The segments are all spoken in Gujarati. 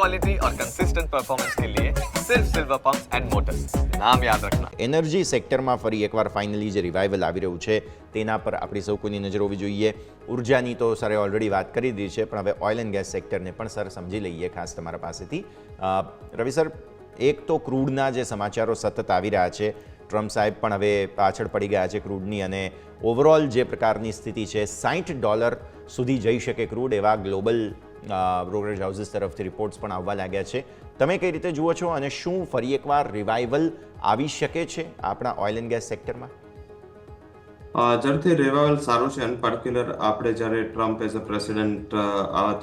क्वालिटी और कंसिस्टेंट परफॉर्मेंस के लिए सिर्फ सिल्वर पंप्स एंड मोटर्स नाम याद रखना એનર્જી સેક્ટરમાં ફરી એકવાર ફાઇનલી જે રિવાઇવલ આવી રહ્યું છે તેના પર આપણી સૌ કોઈની નજર હોવી જોઈએ ઉર્જાની તો સરે ઓલરેડી વાત કરી દીધી છે પણ હવે ઓઇલ એન્ડ ગેસ સેક્ટરને પણ સર સમજી લઈએ ખાસ તમારા પાસેથી અ, રવિ સર એક તો ક્રૂડના જે સમાચારો સતત આવી રહ્યા છે ટ્રમ્પ સાહેબ પણ હવે પાછળ પડી ગયા છે ક્રૂડની અને ઓવરઓલ જે પ્રકારની સ્થિતિ છે સાઠ ડોલર સુધી જઈ શકે ક્રૂડ એવા ગ્લોબલ બ્રોકરેજ હાઉસીસ તરફથી રિપોર્ટ્સ પણ આવવા લાગ્યા છે. તમે કઈ રીતે જુઓ છો અને શું ફરી એકવાર રિવાઇવલ આવી શકે છે આપણા ઓઇલ એન્ડ ગેસ સેક્ટરમાં ઝડપથી રિવાઇવલ સારું છે. અને પર્ટિક્યુલર આપણે જ્યારે ટ્રમ્પ એઝ અ પ્રેસિડેન્ટ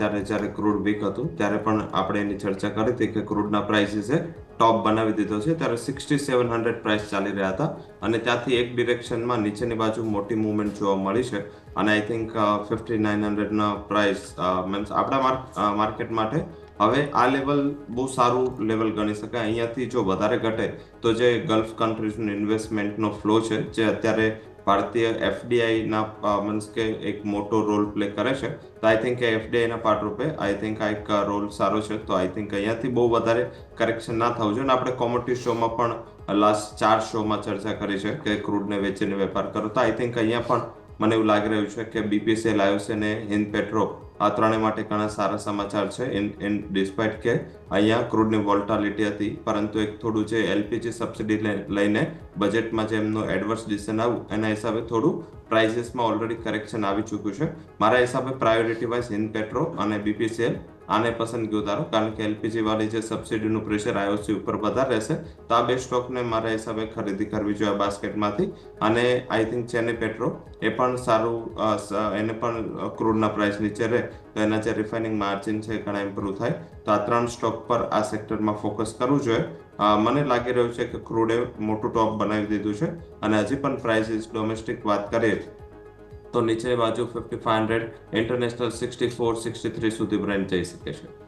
ત્યારે જ્યારે ક્રૂડ વીક હતું, ત્યારે પણ આપણે એની ચર્ચા કરી હતી કે ક્રૂડના પ્રાઇસીસે ટોપ બનાવી દીધો છે. ત્યારે સિક્સટી સેવન હંડ્રેડ પ્રાઇસ ચાલી રહ્યા હતા. અને ત્યાંથી એક ડિરેક્શનમાં નીચેની બાજુ મોટી મૂવમેન્ટ જોવા મળી છે. અને આઈ થિંક ફિફ્ટી નાઇન હંડ્રેડના પ્રાઇસ મીન્સ આપણા માર્કેટ માટે હવે આ લેવલ બહુ સારું લેવલ ગણી શકાય. અહીંયાથી જો વધારે ઘટે, તો જે ગલ્ફ કન્ટ્રીઝનું ઇન્વેસ્ટમેન્ટનો ફ્લો છે, જે અત્યારે ભારતીય એફડીઆઈના મીન્સ કે એક મોટો રોલ પ્લે કરે છે. તો આઈ થિંક એફડીઆઈના પાર્ટરૂપે આઈ થિંક આ એક રોલ સારો છે. તો આઈ થિંક અહીંયાથી બહુ વધારે કરેક્શન ના થવું જોઈએ. અને આપણે કોમોડિટી શોમાં પણ લાસ્ટ ચાર શોમાં ચર્ચા કરી છે કે ક્રૂડને વેચીને વેપાર કરો. તો આઈ થિંક અહીંયા પણ મને એવું લાગી રહ્યું છે કે બીપીસીએલ આવ્યો છે ને હિન્દ પેટ્રો આ ત્રણેય માટે ઘણા સારા સમાચાર છે. ઇન ઇન ડિસ્પાઇટ કે અહીંયા ક્રૂડની વોલ્ટાલિટી હતી, પરંતુ એક થોડું જે એલપીજી સબસિડી લઈને બજેટમાં જે એમનું એડવર્સ ડિસિઝન આવ્યું, એના હિસાબે થોડું પ્રાઇઝિસમાં ઓલરેડી કરેક્શન આવી ચૂક્યું છે. મારા હિસાબે પ્રાયોરિટી વાઇઝ હિન્દ પેટ્રો અને બીપીસીએલ આને પસંદગી ઉતારો કારણ કે એલપીજી વાળી જે સબસિડીનું પ્રેશર આઈઓસી ઉપર વધારે રહેશે તો આ બે સ્ટોકને મારા હિસાબે ખરીદી કરવી જોઈએ બાસ્કેટમાંથી. અને આઈ થિંક ચેન્નઈ પેટ્રો, એ પણ સારું એને પણ ક્રૂડના પ્રાઇસ નીચે રહે, તો એના જે રિફાઇનિંગ માર્જિન છે ઘણા ઇમ્પ્રુવ થાય. તો આ ત્રણ સ્ટોક પર આ સેક્ટરમાં ફોકસ કરવું જોઈએ. મને લાગી રહ્યું છે કે ક્રૂડે મોટું ટોપ બનાવી દીધું છે. અને હજી પણ પ્રાઇસીસ ડોમેસ્ટિક વાત કરીએ તો નીચે બાજુ fifty five hundred international sixty four sixty three સુધી બ્રેન્ડ જઈ શકે છે.